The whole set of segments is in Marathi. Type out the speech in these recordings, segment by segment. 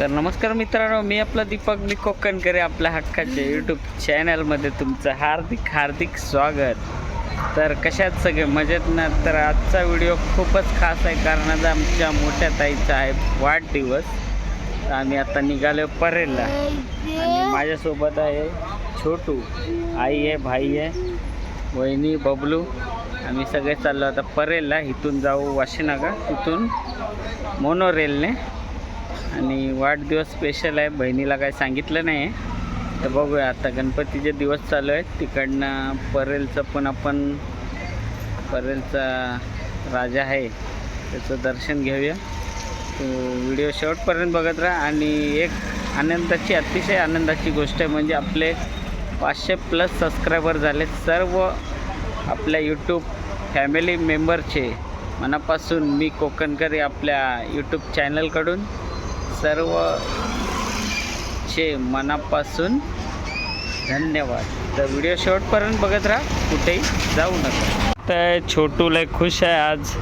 तर नमस्कार मित्रांनो मी आपला दीपक मी कोकणकरे आपल्या हक्काच्या यूट्यूब चॅनलमध्ये तुमचं हार्दिक हार्दिक स्वागत. तर कशात सगळे? मजेत ना? तर आजचा व्हिडिओ खूपच खास आहे कारण आज आमच्या मोठ्या ताईचा आहे वाढदिवस. तर आम्ही आता निघालो परेलला आणि माझ्यासोबत आहे छोटू. आई आहे भाई आहे वहिनी बबलू. आम्ही सगळे चाललो आता परेलला इथून जाऊ वाशीनागा तिथून मोनोरेलने. आणि वाढदिवस स्पेशल आहे. बहिणीला काही सांगितलं नाही आहे तर बघूया आता गणपतीचे दिवस चालू आहेत. तिकडनं परेलचं पण आपण परेलचा राजा आहे त्याचं दर्शन घेऊया. तो व्हिडिओ शेवटपर्यंत बघत राहा. आणि एक आनंदाची अतिशय आनंदाची गोष्ट आहे म्हणजे आपले पाचशे प्लस सबस्क्रायबर झाले सर्व आपल्या यूट्यूब फॅमिली मेंबरचे मनापासून मी कोकणकरी आपल्या यूट्यूब चॅनलकडून सर्व चे मनापासून धन्यवाद. तर व्हिडिओ शेवटपर्यंत बघत राहा कुठेही जाऊ नका. तर छोटू लय खुश आहे आज.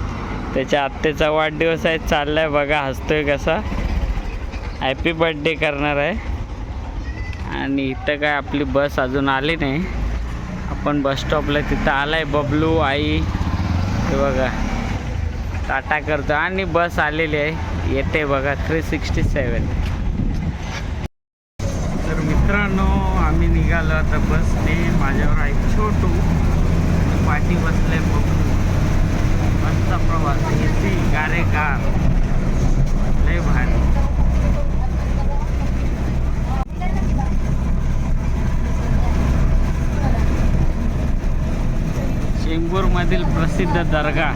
त्याच्या आत्तेचा वाढदिवस आहे चाललाय बघा हसतोय कसा. हॅपी बर्थडे करणार आहे. आणि इथं काय आपली बस अजून आली नाही. आपण बस स्टॉपला तिथं आलाय बबलू आई. हे बघा. टाटा करतो. आणि बस आलेली आहे. येते बघा थ्री सिक्स्टी सेवन तर मित्रांनो आम्ही निघालो आता बसने माझ्यावर आहे छोटू. पाठी बसले बघू. बसचा प्रवास. येते गारे कार लय भारी. चेंबूरमधील प्रसिद्ध दर्गा.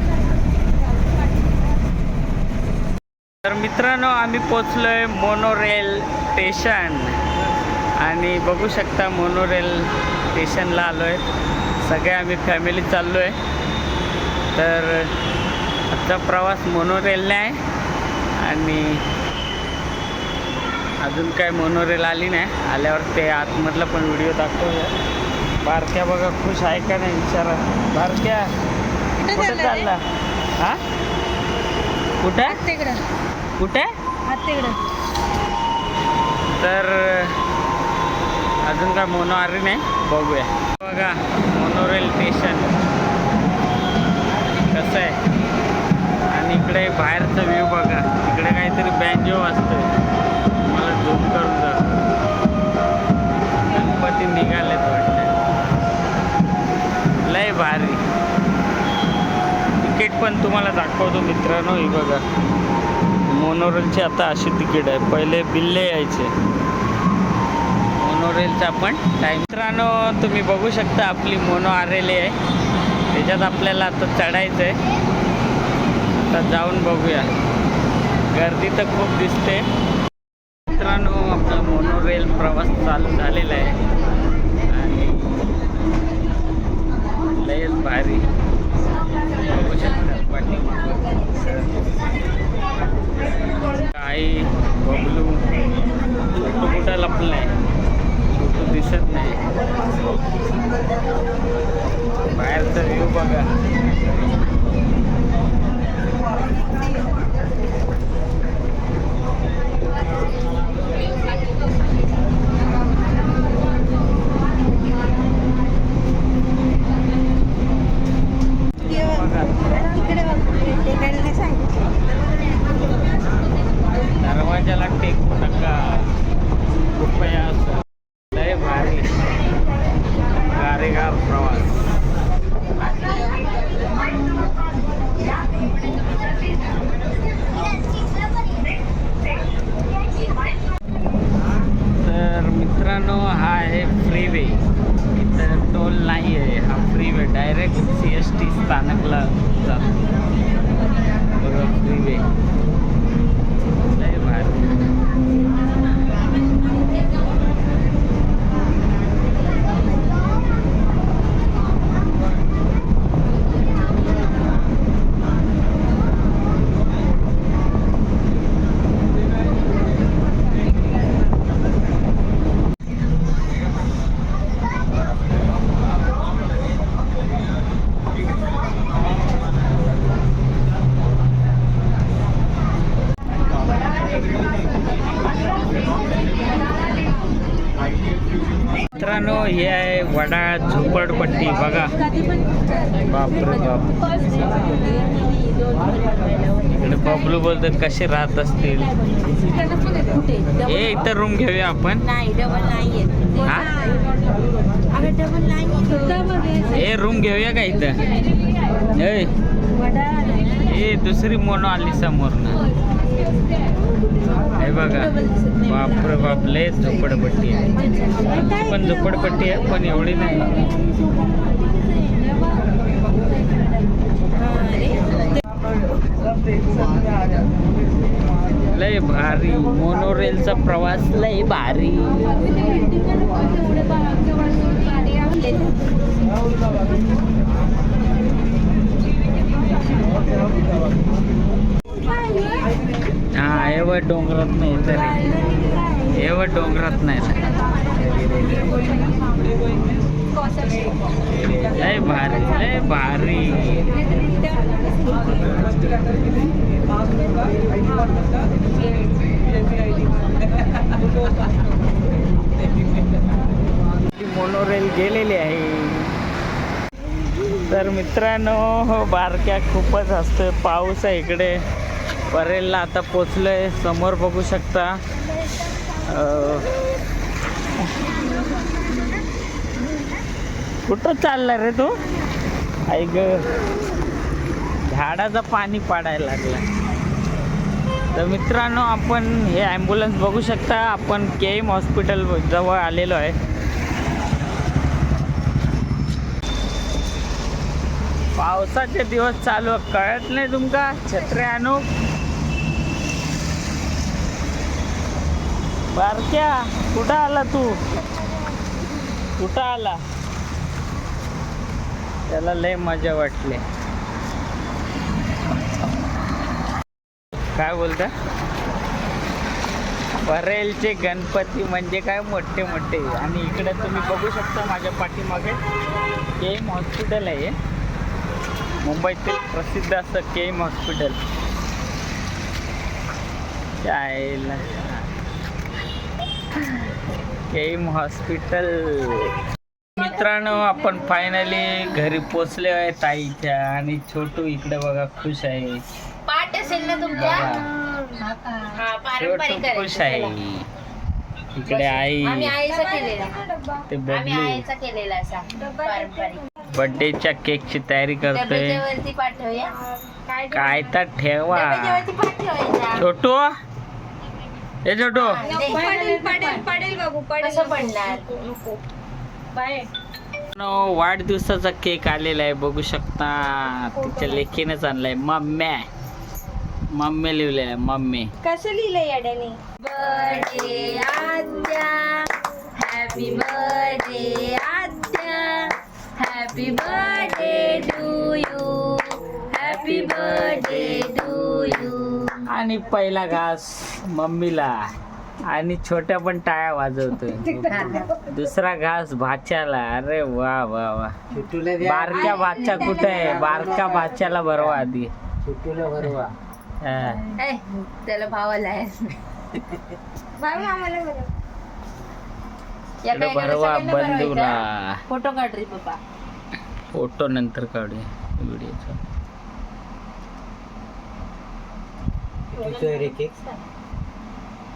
तर मित्रांनो आम्ही पोचलोय मोनोरेल स्टेशन आणि बघू शकता मोनोरेल स्टेशनला आलो आहे सगळे आम्ही फॅमिली चाललो आहे तर आजचा प्रवास मोनोरेलने आहे. आणि अजून काय मोनोरेल आली नाही. आल्यावर ते आतमधला पण व्हिडिओ दाखवूया. बारक्या बघा खुश आहे का नाही विचारा. बारक्या. कुठे चालला? हा? कुठे? आत्तेकडं कुठे? तर अजून काय मोनो आली नाही? बघूया. बघा मोनोरेल स्टेशन कसं आहे? आणि इकडे बाहेरचा व्ह्यू बघा. इकडे काहीतरी बँजो असतोय मला झूम करून जा. गणपती निघालेत वाटतं. लय भारी. तिकीट पण तुम्हाला दाखवतो मित्रांनो ही बघा. मोनोरेलची आता अशी तिकीट आहे. पहिले बिल्ले यायचे. मोनोरेलचा पण टाईम मित्रांनो तुम्ही बघू शकता आपली मोनो आरेली आहे. त्याच्यात आपल्याला आता चढायचं आहे आता जाऊन बघूया. गर्दी तर खूप दिसते मित्रांनो आपला मोनोरेल प्रवास चालू झालेला आहे आणि लयच भारी बघू शकता पाठीमागं. आई बबलू छोटू कुठं लपलाय छोटू दिसत नाही बाहेरचा व्ह्यू बघा बघा इकडे बघ इकडे नाही सांगितलं दरवाजाला टेकू नका कृपया असं लय भारी गारेगार प्रवास तर मित्रांनो हा हायवे फ्रीवे इथं टोल नाही आहे हा freeway direct C S T स्थानकला जातो बघा फ्रीवे झोपडपट्टी बघा. बापरे बाप. इकडे बबलू बोलतात कसे राहत असतील? हे इथं रूम घेऊया आपण. हे? रूम घेऊया का इथं? ए, दुसरी मोनो आली समोर ना हे बघा. बापरे बाप लय झोपडपट्टी आहे. पण झोपडपट्टी आहे पण एवढी नाही. लय भारी. मोनोरेलचा प्रवास लय भारी. हा एवढ डोंगरात नाही तरी. एवढ डोंगरात नाही लय भारी लय भारी. मोनोरेल गेलेली आहे. तर मित्रांनो हो बारक्या खूपच असतं. पाऊस आहे इकडे. परेलला आता पोचलोय समोर बघू शकता. कुठं चालला रे तू? ऐक झाडाचं पाणी पाडायला लागलं. तर मित्रांनो आपण हे ॲम्ब्युलन्स बघू शकता. आपण के एम हॉस्पिटल जवळ आलेलो आहे. पावसाचे दिवस चालू कळत नाही तुमका? छत्रे आणू बारक्या कुठं आला तू? कुठं आला? त्याला लय मजा वाटली. काय बोलता? परेलचे गणपती म्हणजे काय? मोठे मोठे. आणि इकडे तुम्ही बघू शकता माझ्या पाठीमागे के एम हॉस्पिटल आहे. मुंबईतील प्रसिद्ध असं के एम हॉस्पिटल. त्याला एम हॉस्पिटल. मित्रांनो आपण फायनली घरी पोचले आहे ताईच्या आणि छोटू इकडे बघा खुश आहे. पाठ असेल ना तुमच्या बघा. हा छोटू खुश आहे. इकडे आई. ते पारंपरिक. बर्थडेच्या केकची तयारी करतोय. काय तर ठेवा. छोटू? हे छोटू. पडेल पडेल पडेल बाबू पडेल. कसं पडणार? नो वाढदिवसाचा केक आलेला आहे बघू शकता. तिच्या लेखीनेच आणलाय. मम्म्या. मम्मी लिहिलेलं आहे मम्मी. कसं लिहिलंय याड्याने? Birthday Aadya. Happy birthday Aadya. Happy birthday to you happy birthday आणि पहिला घास मम्मीला. आणि छोट्या पण टाळ्या वाजवतोय. दुसरा घास भाच्याला. अरे वा वा वा. बारक्या भाच्या कुठे आहे? बारक्या भाच्याला भरवा आधी. हा. त्याला भावाला भरवा. बंधूला. फोटो काढ रे पप्पा. फोटो नंतर काढूया. व्हिडिओचा.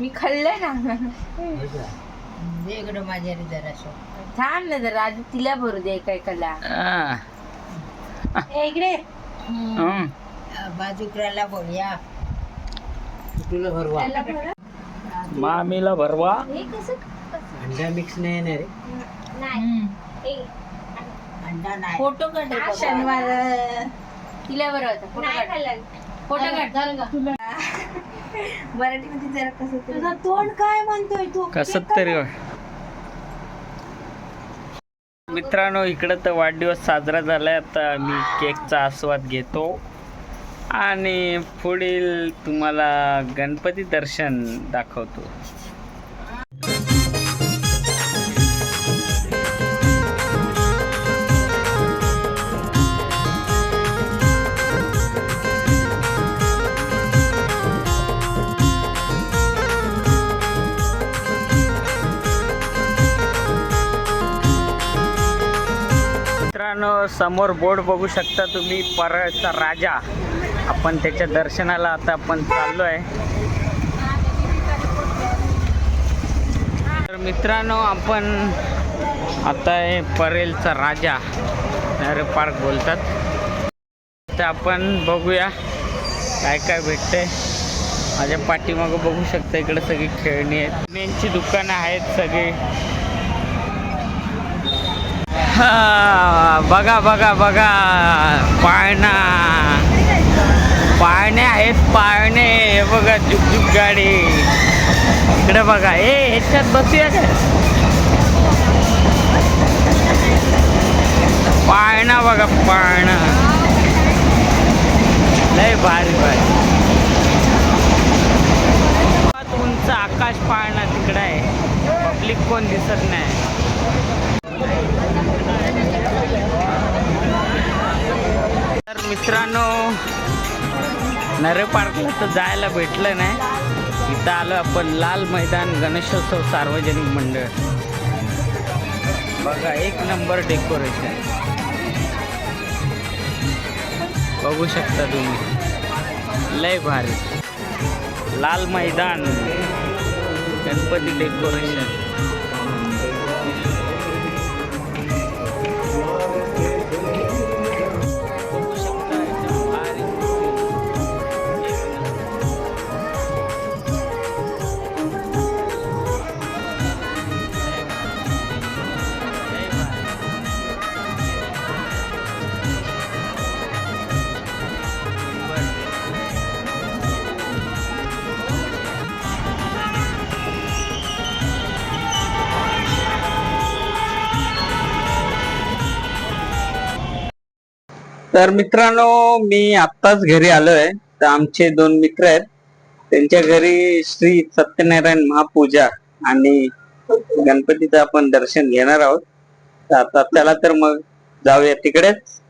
मी खाल्लंय ना. इकडं माझ्या जरा छान ना जरा आधी तिला भरू दे काय कला हा. इकडे. हम्म. बाजूकराला बोलूया मामीला भरवा. हे कसं? अंडा मिक्स नाही येणार रे नाही. अंडा नाही. फोटो काढ. शनिवार. तिला बरं होता फोटो काढ. फोटो काढ. मराठीमध्ये जरा कसं तुझं तोंड काय म्हणतोय? तू कस तरी मित्रांनो इकडं तर वाढदिवस साजरा झालाय. आता मी केकचा आस्वाद घेतो. आणि पुढील तुम्हाला गणपती दर्शन दाखवतो. मित्रांनो समोर बोर्ड बघू शकता तुम्ही परळचा राजा. आपण त्याच्या दर्शनाला आता आपण चाललो आहे तर मित्रांनो आपण आता आहे परेलचा राजा नेहरू पार्क बोलतात. तर आपण बघूया काय काय भेटतंय. माझ्या पाठीमागं बघू शकता इकडे सगळी खेळणी आहेत. यांची दुकानं आहेत सगळी. बघा बघा बघा. पाळणा. पाळणे आहेत पाळणे. हे बघा जुकजुक गाडी. इकडे बघा. ए ह्याच्यात बसूया काय? पाळणा बघा पाळणा. लय भारी भारी. उंच आकाश पाळणा तिकडे आहे. पब्लिक कोण दिसत नाही. मित्रांनो नरे पार्कला तर जायला भेटलं नाही. इथं आलो आपण लाल मैदान गणेशोत्सव सार्वजनिक मंडळ. बघा एक नंबर डेकोरेशन बघू शकता तुम्ही. लय भारी. लाल मैदान. गणपती डेकोरेशन तर मित्रांनो मी आत्ताच घरी आलोय. तर आमचे दोन मित्र आहेत. त्यांच्या घरी श्री सत्यनारायण महापूजा आणि गणपतीचं आपण दर्शन घेणार आहोत. तर आता त्याला तर मग जाऊया तिकडेच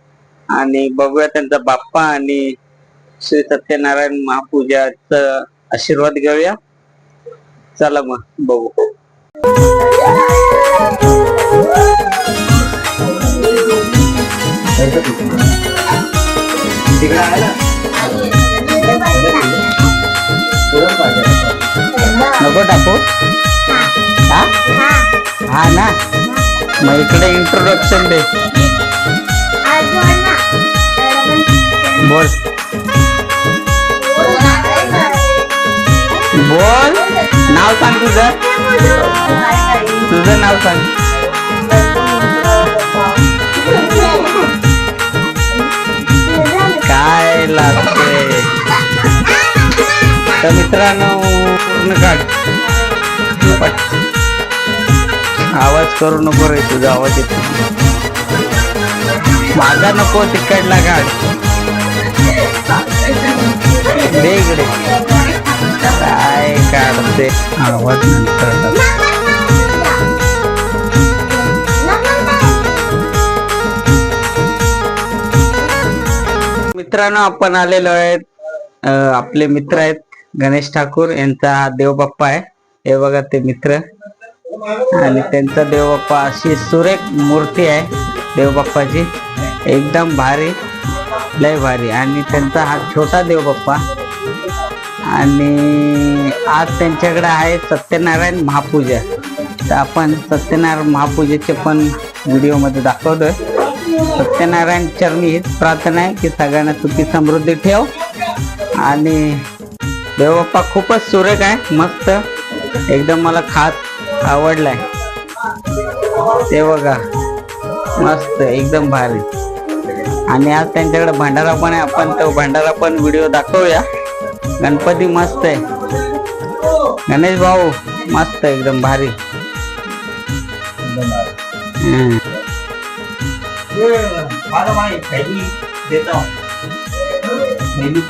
आणि बघूया त्यांचा बाप्पा आणि श्री सत्यनारायण महापूजाचा आशीर्वाद घेऊया. चला मग बघू. तिकडे आहे ना? नको टाकू. हा? हा ना? मग इकडे इंट्रोडक्शन दे. बोल. बोल. नाव सांग तुझं. तुझं नाव सांग. लागते. तर मित्रांनो पूर्ण काढ. आवाज करू नको रे तुझा आवाज येतो. माझा नको तिकडला काढ. दे इकडे. काय काढते? आवाज नंतर मित्रांनो आपण आलेलो आहेत. आपले मित्र आहेत गणेश ठाकूर यांचा हा देवबाप्पा आहे. हे बघा ते मित्र. आणि त्यांचा देवबाप्पा अशी सुरेख मूर्ती आहे देवबाप्पाची. एकदम भारी लय भारी. आणि त्यांचा हा छोटा देवबाप्पा. आणि आज त्यांच्याकडे आहे सत्यनारायण महापूजा. तर आपण सत्यनारायण महापूजेचे पण व्हिडिओमध्ये दाखवतोय. सत्यनारायण चरणी हीच प्रार्थना आहे की सगळ्यांना सुखी समृद्धी ठेव. आणि देवप्पा खूपच सुरेख आहे मस्त. एकदम मला खास आवडलाय. ते बघा मस्त एकदम भारी. आणि आज त्यांच्याकडे भंडारा पण आहे आपण तो भंडारा पण व्हिडिओ दाखवूया. गणपती मस्त आहे. गणेश भाऊ मस्त एकदम भारी. हम्म. माझा माहिती काही देतो नेहमी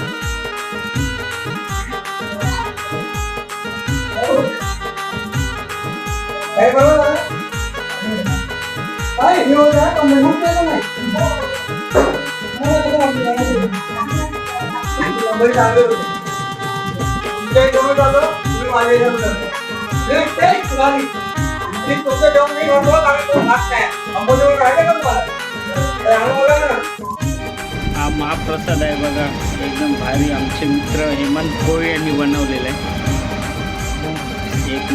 काय बरोबर काय हे होतं पण मी म्हणतो नाही मुंबई चालू होते तुमच्या इकडे चालू तुम्ही माझ्या इकडे चालू एक टेक गाडी मी तुमचं जेवण नाही करतो आणि तो भात नाही अंबोलीवर राहिले का तुम्हाला हा महाप्रसाद आहे बघा. एकदम भारी आमचे मित्र हेमंत कोळी यांनी बनवलेले आहे. एक